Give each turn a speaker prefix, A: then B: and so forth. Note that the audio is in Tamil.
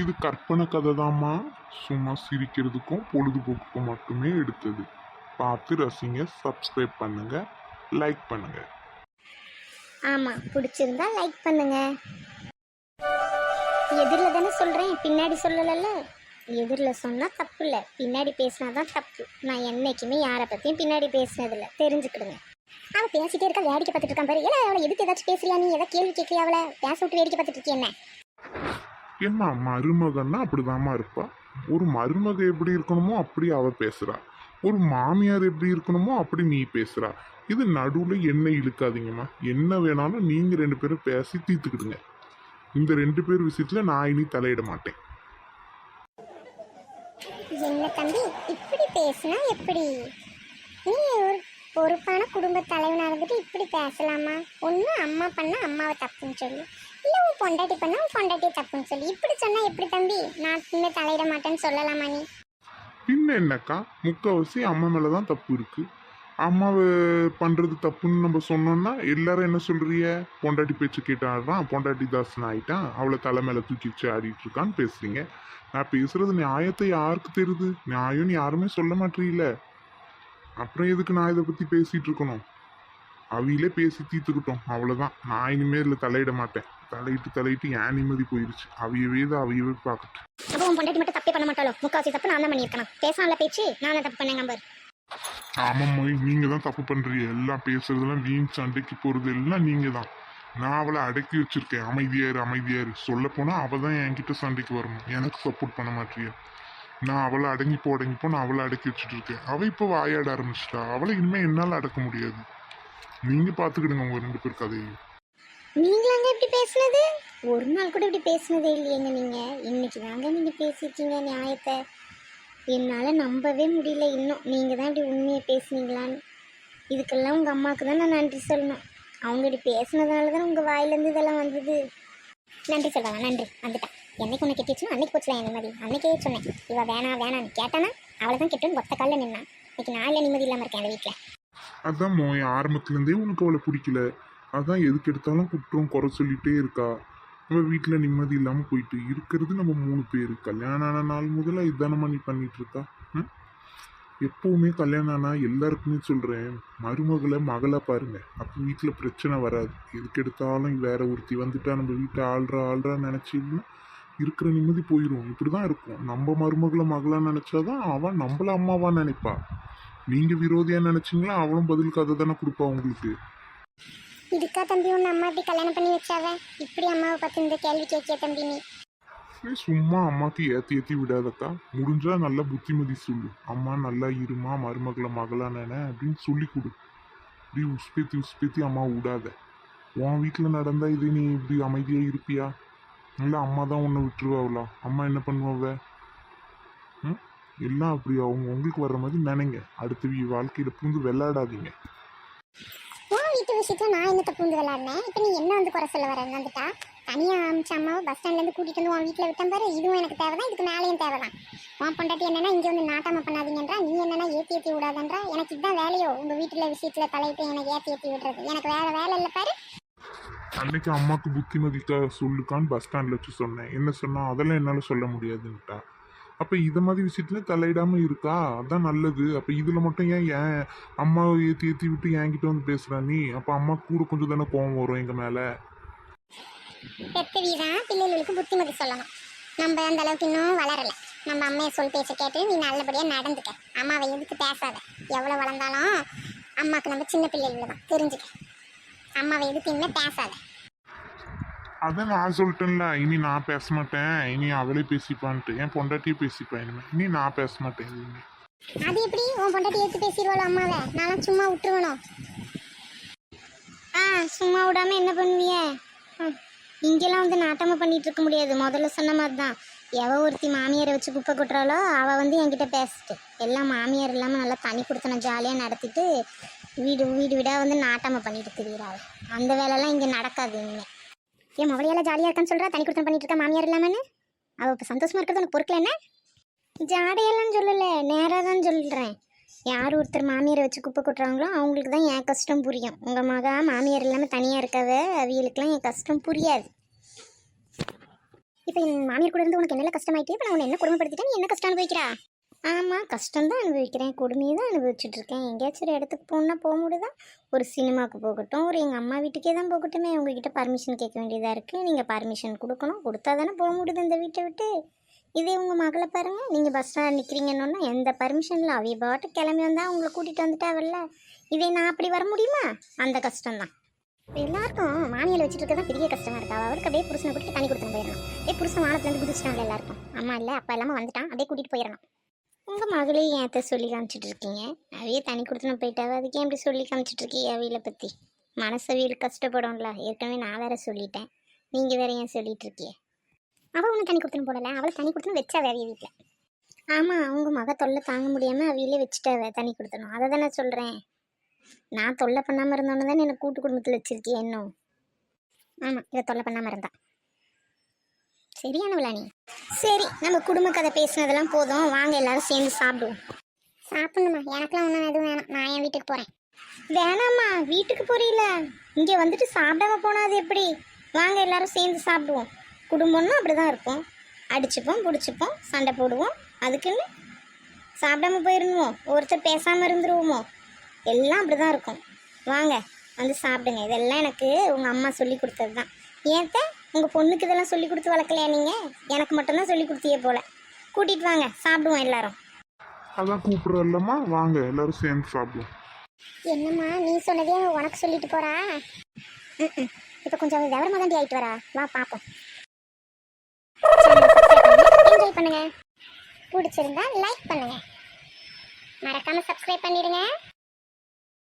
A: இது கற்பனை கதை தாம்மா சும்மா சிரிக்கிறதுக்கும் பொழுதுபோக்குக்கும் மட்டுமே எடுத்தது. பார்த்து ரசிங்க சப்ஸ்கிரைப் பண்ணுங்க லைக் பண்ணுங்க.
B: ஆமாம் பிடிச்சிருந்தா லைக் பண்ணுங்க. எதிரில் தானே சொல்கிறேன் பின்னாடி சொல்லலைல்ல? எதிரில் சொன்னால் தப்பு இல்லை பின்னாடி பேசினா தான் தப்பு. நான் என்றைக்குமே யாரை பற்றியும் பின்னாடி பேசினதில்ல. தெரிஞ்சுக்கிடுங்க. அவள் பேசிட்டே இருக்கா வேடிக்கை பார்த்துட்டு இருக்கான் பாரு. ஏன்னா அவளை எதுக்கு ஏதாச்சும் பேசுறியா நீ? ஏதாவது கேள்வி கேட்கறியா அவளை? பேச விட்டு வேடிக்கை பார்த்துட்டு இருக்கேன் என்ன?
A: ஏம்மா மருமகன்னா அப்படிதாம்மா இருப்பா. ஒரு மருமக எப்படி இருக்கணுமோ அப்படி அவ பேசுறா. ஒரு மாமியார் எப்படி இருக்கணுமோ அப்படி நீ பேசுறா. இது நடுவில் என்ன இழுக்காதீங்கம்மா. என்ன வேணாலும் நீங்கள் ரெண்டு பேரும் பேசி தீர்த்துக்கிடுங்க. இந்த ரெண்டு பேர் விஷயத்துல நான் இனி தலையிட மாட்டேன்.
B: என்ன தம்பி இப்படி பேசினா எப்படி? நீ ஒரு பொறுப்பான குடும்ப தலைவனாக இருந்துட்டு இப்படி பேசலாமா? ஒன்று அம்மா பண்ண அம்மாவை தப்புன்னு சொல்லி. இல்லை உன் பொண்டாட்டி பண்ண உன் பொண்டாட்டி தப்புன்னு சொல்லி. இப்படி சொன்னால் எப்படி தம்பி? நான் சும்மா தலையிட மாட்டேன்னு சொல்லலாமா நீ?
A: பின்ன என்னக்கா முக்கால்வாசி அம்மா மேலே தான் தப்பு இருக்கு. அம்மாவை பண்ணுறது தப்புன்னு நம்ம சொன்னோம்னா எல்லாரும் என்ன சொல்றிய பொண்டாட்டி பேச்சு கேட்டு ஆடுறான். பொண்டாட்டி தாசன் ஆயிட்டான். அவளை தலை மேலே தூக்கி வச்சு ஆடிட்டு இருக்கான்னு பேசுறீங்க. நான் பேசுறது நியாயத்தை யாருக்கு தெரியுது? நியாயம்னு யாருமே சொல்ல மாட்டீங்கள அப்புறம் எதுக்கு நான் இதை பற்றி பேசிட்டு இருக்கணும்? அவையிலே பேசி தீர்த்துக்கிட்டோம். அவ்வளோதான் நான் இனிமேல் இதில் தலையிட மாட்டேன். தலையிட்டு தலையிட்டு ஏன் நிம்மதி போயிருச்சு. அவியவே தான் அவியவே பார்க்கட்டும்.
B: அப்போ உன் பொண்டாட்டி மட்டும் தப்பே பண்ண மாட்டாளோ? முக்காசி தப்பு நான் தான் பண்ணியிருக்கேன் பேசாமல பேச்சு நான் தப்பு பண்ணேன் நம்பர்.
A: ஆமாம் மொய் நீங்க தான் தப்பு பண்றீங்க. எல்லாம் பேசுறதெல்லாம் வீண் சண்டைக்கு போறது எல்லாம் நீங்க தான். நான் அவளை அடக்கி வச்சிருக்கேன். அமைதியாரு அமைதியாரு. சொல்ல போனா அவ தான் என்கிட்ட சண்டைக்கு வரணும். எனக்கு சப்போர்ட் பண்ண மாட்டிய? நான் அவளை அடங்கி போ அடங்கி போ நான் அவளை அடக்கி வச்சுட்டு இருக்கேன். அவ இப்போ வாயாட ஆரம்பிச்சிட்டா. அவளை இனிமே என்னால அடக்க முடியாது. நீங்க பாத்துக்கிடுங்க உங்க ரெண்டு பேர் கதையை.
B: நீங்களாங்க இப்படி பேசுனது? ஒரு நாள் கூட இப்படி பேசுனதே இல்லையேங்க நீங்க. இன்னைக்கு தாங்க நீங்க பேசிட்டீங்க நியாயத்தை. என்னால் நம்பவே முடியல இன்னும். நீங்கள் தான் இப்படி உண்மையை பேசுனீங்களான்னு. இதுக்கெல்லாம் உங்கள் அம்மாவுக்கு தான் நான் நன்றி சொல்லணும். அவங்க இப்படி பேசுனதுனால தான் உங்கள் வாயிலேருந்து இதெல்லாம் வந்தது. நன்றி சொல்லுவாங்க நன்றி. வந்துட்டேன். என்னைக்கு உன்னை கெட்டிச்சுன்னா அன்னைக்கு போச்சுலாம் இந்த மாதிரி. அன்னைக்கே சொன்னேன். இவள் வேணாம் வேணான்னு கேட்டானா? அவளை தான் கெட்டுன்னு ஒத்த காலில் நின்னான். இன்னைக்கு நான் இல்லை நிம்மதி இல்லாமல் இருக்கேன் அந்த வீட்டில்
A: அதான் மோய் ஆரம்பத்துலேருந்தே உனக்கு அவளை பிடிக்கல. அதான் எதுக்கு எடுத்தாலும் குற்றம் குறை சொல்லிகிட்டே இருக்கா? நம்ம வீட்டில் நிம்மதி இல்லாமல் போயிட்டு இருக்கிறது நம்ம மூணு பேர். கல்யாணம் ஆன நாள் முதல்ல இதானம்மா நீ பண்ணிகிட்ருக்கா ம்? எப்போவுமே கல்யாணம் ஆனா எல்லாருக்குமே சொல்கிறேன் மருமகளை மகளை பாருங்கள் அப்போ வீட்டில் பிரச்சனை வராது. எதுக்கு எடுத்தாலும் வேற ஒருத்தி வந்துட்டா நம்ம வீட்டை ஆள்றா ஆள்றா நினச்சிங்கன்னா இருக்கிற நிம்மதி போயிடும் இப்படி தான் இருக்கும். நம்ம மருமகளை மகளா நினச்சாதான் அவன் நம்மள அம்மாவாக நினைப்பா. நீங்கள் விரோதியாக நினச்சிங்களா? அவளும் பதில் கதை தானே கொடுப்பா உங்களுக்கு.
B: இதுக்கா தம்பி உன்னை அம்மா இப்படி கல்யாணம் பண்ணி வச்சாவ? இப்படி அம்மாவை பார்த்து இந்த கேள்வி கேட்கிய தம்பி நீ.
A: சும்மா அம்மாக்கு ஏத்தி ஏத்தி விடாதக்கா முடிஞ்சா நல்ல புத்திமதி சொல்லு. அம்மா நல்லா இருமா மருமகளை மகளா நானே அப்படின்னு சொல்லி கொடு. இப்படி உஸ்பேத்தி உஸ்பேத்தி அம்மா விடாத. உன் வீட்டில் நடந்தா இது நீ இப்படி அமைதியா இருப்பியா? இல்லை அம்மா தான் உன்னை விட்டுருவாங்களா அம்மா என்ன பண்ணுவாவ? ம்? எல்லாம் அப்படி அவங்க உங்களுக்கு வர்ற மாதிரி நினைங்க. அடுத்த வாழ்க்கையில் வாழ்க்கையில விளையாடாதீங்க.
B: விஷயத்துல நான் என்ன தப்பு வந்து விளாடினேன் இப்போ நீ என்ன வந்து குறை சொல்ல வர? வந்துட்டா? தனியாக அமிச்ச அம்மாவை பஸ் ஸ்டாண்ட்லேருந்து கூட்டிகிட்டு வந்து உன் வீட்டில் விட்டேன் பாரு. இதுவும் எனக்கு தேவைதான் இதுக்கு மேலேயும் தேவைதான். உன் பொண்டாட்டி என்னென்னா இங்கே வந்து நாட்டாம பண்ணாதீங்கன்றா நீ என்னென்னா ஏற்றி ஏற்றி விடாதன்றா. எனக்கு இதுதான் வேலையோ. உங்கள் வீட்டில் விஷயத்தில் தலையிட்டு எனக்கு ஏற்றி ஏற்றி விடுறது. எனக்கு வேற வேலை இல்லை பாரு.
A: அன்னைக்கு அம்மாவுக்கு புத்திமதிக்கா சொல்லுக்கான்னு பஸ் ஸ்டாண்டில் வச்சு சொன்னேன். என்ன சொன்னால் அதெல்லாம் என்னால் சொல்ல முடியாதுன்ட்டா. அப்போ இதை மாதிரி விஷயத்துல தலையிடாமல் இருக்கா? அதான் நல்லது. அப்போ இதில் மட்டும் ஏன் ஏன் அம்மாவை ஏற்றி ஏற்றி விட்டு என்கிட்ட வந்து பேசுகிறா நீ? அப்போ அம்மா கூட கொஞ்சம் தானே கோவம் வரும் எங்கள் மேலே?
B: பெத்த வீதான் பிள்ளைகளுக்கு புத்திமதி சொல்லணும். நம்ம அந்த அளவுக்கு இன்னும் வளரல. நம்ம அம்மையை சொல் பேச கேட்டு நீ நல்லபடியாக நடந்துக்க. அம்மாவை எதுக்கு பேசாத. எவ்வளோ வளர்ந்தாலும் அம்மாவுக்கு நம்ம சின்ன பிள்ளைகள் தான் தெரிஞ்சுக்க. அம்மாவை எதுக்கு இனிமே பேசாத.
A: அதான் நான் சொல்லிட்டேன்ல இனி நான் பேச மாட்டேன் இனி அவளே பேசிப்பான்ட்டு. என் பொண்டாட்டியே பேசிப்பேன் இனிமே. இனி நான் பேச மாட்டேன் இனிமே
B: அது எப்படி? உன் பொண்டாட்டி எடுத்து பேசிடுவாளோ அம்மாவை? நானும் சும்மா விட்டுருவணும் ஆ சும்மா விடாம என்ன பண்ணுவிய? இங்கெல்லாம் வந்து நாட்டமாக பண்ணிட்டு இருக்க முடியாது. முதல்ல சொன்ன மாதிரி தான் எவ ஒருத்தி மாமியாரை வச்சு குப்பை கொட்டுறாளோ அவள் வந்து என்கிட்ட பேசிட்டு. எல்லாம் மாமியார் இல்லாமல் நல்லா தனி கொடுத்தன ஜாலியாக நடத்திட்டு வீடு வீடு வீடாக வந்து நாட்டமாக பண்ணிட்டு திரியிறாள் அந்த வேலைலாம் இங்கே நடக்காது இங்கே ஏன் மவளையெல்லாம் ஜாலியாக இருக்கான்னு சொல்கிறா தனி கொடுத்தன பண்ணிட்டு இருக்கா மாமியார் இல்லாமல் அவள் இப்போ சந்தோஷமாக இருக்கிறது உனக்கு பொறுக்கல என்ன? ஜாடையெல்லாம் சொல்லலை நேராக தான் சொல்கிறேன் யார் ஒருத்தர் மாமியாரை வச்சு குப்பை கொட்டுறாங்களோ அவங்களுக்கு தான் என் கஷ்டம் புரியும். உங்கள் மகா மாமியார் இல்லாமல் தனியாக இருக்கவ அவியலுக்குலாம் என் கஷ்டம் புரியாது. இப்போ என் மாமியார் கூட இருந்து உனக்கு என்னெல்லாம் கஷ்டமாயிட்டு? இப்போ நான் உன்னை என்ன கொடுமைப்படுத்திட்டேன்? நீ என்ன கஷ்டம் அனுபவிக்கிறா? ஆமாம் கஷ்டம் தான் அனுபவிக்கிறேன். கொடுமையை தான் அனுபவிச்சுட்ருக்கேன் எங்கேயாச்சும் ஒரு இடத்துக்கு போகணுன்னா போக முடியுதா? ஒரு சினிமாவுக்கு போகட்டும் ஒரு எங்கள் அம்மா வீட்டுக்கே தான் போகட்டுமே. உங்ககிட்ட பர்மிஷன் கேட்க வேண்டியதாக இருக்குது நீங்கள் பர்மிஷன் கொடுக்கணும். கொடுத்தா தானே போக முடியுது இந்த வீட்டை விட்டு. இதே உங்கள் மகளை பாருங்கள் நீங்கள் பஸ் ஸ்டாண்ட் நிற்கிறீங்கன்னு எந்த பர்மிஷனில் அவிய பாட்டு கிளம்பி வந்தால் உங்களை கூட்டிகிட்டு வந்துட்டாவல்ல இதே நான் அப்படி வர முடியுமா? அந்த கஷ்டம்தான். எல்லாருக்கும் மாமியால் வச்சுட்டு தான் பெரிய கஷ்டமாக இருக்கா. அவருக்கு அப்படியே புருஷனை கூட்டிட்டு தண்ணி கொடுத்துட்டு போயிடணும். அப்படியே புருஷன் வானத்துலேருந்து குதிச்சிட்டாங்க எல்லாருக்கும். அம்மா இல்லை அப்பா இல்லாமல் வந்துட்டான். அப்படியே கூட்டிகிட்டு போயிடணும். உங்கள் மகளே ஏத்த சொல்லி காமிச்சிட்டு இருக்கீங்க அவையே தண்ணி கொடுத்துனு போயிட்டாவே அதுக்கு ஏன் இப்படி சொல்லி காமிச்சிட்டு இருக்கீங்க அவையில பற்றி மனசவியல் கஷ்டப்படும்ல ஏற்கனவே நான் வேற சொல்லிட்டேன். நீங்கள் வேற ஏன் சொல்லிட்டு இருக்கீங்க அவள் ஒன்றும் தண்ணி கொடுத்துன்னு போடல அவளை தண்ணி கொடுத்துன்னு வச்சா வேறைய வீட்டில் ஆமாம் அவங்க மக தொல்லை தாங்க முடியாமல் அவையிலே வச்சுட்டாவ தண்ணி கொடுத்தணும் அதை தானே சொல்கிறேன் நான் தொல்லை பண்ணாமல் இருந்தோன்னு தானே என்னை கூட்டு குடும்பத்தில் வச்சிருக்கிய இன்னும் ஆமாம் இதை தொல்லை பண்ணாமல் இருந்தா. சரியானவளா நீ? சரி நம்ம குடும்ப கதை பேசினதெல்லாம் போதும். வாங்க எல்லாரும் சேர்ந்து சாப்பிடுவோம். சாப்பிடணுமா? எனக்குலாம் ஒன்றும் எதுவும் வேணாம். நான் என் வீட்டுக்கு போகிறேன் வேணாம்மா வீட்டுக்கு போறீல இங்கே வந்துட்டு சாப்பிடாம போனாது எப்படி? வாங்க எல்லாரும் சேர்ந்து சாப்பிடுவோம். குடும்பம்னா அப்படி தான் இருக்கும். அடிச்சுப்போம் பிடிச்சிப்போம் சண்டை போடுவோம். அதுக்குன்னு சாப்பிடாம போயிருந்துவோம் ஒருத்தர் பேசாமல் இருந்துருவோமோ? எல்லாம் அப்படி தான் இருக்கும். வாங்க வந்து சாப்பிடுங்க. இதெல்லாம் எனக்கு உங்கள் அம்மா சொல்லி கொடுத்தது தான் ஏத்த உங்கள் பொண்ணுக்கு இதெல்லாம் சொல்லி கொடுத்து வளர்க்கலையா நீங்கள் எனக்கு மட்டும்தான் சொல்லி கொடுத்தியே போல. கூட்டிகிட்டு வாங்க சாப்பிடுவோம் எல்லாரும்.
A: அதான் கூப்பிட்றல்லம்மா வாங்க எல்லாரும் சேர்ந்து சாப்பிடுவோம்.
B: என்னம்மா நீ சொன்னதே உனக்கு சொல்லிட்டு போறா? இப்போ கொஞ்சம் விவரமா தான் ஆயிட்டு வரா. வா பாப்போம். என்ஜாய் பண்ணுங்க. பிடிச்சிருந்தா லைக் பண்ணுங்க. மறக்காம சப்ஸ்கிரைப் பண்ணிடுங்க.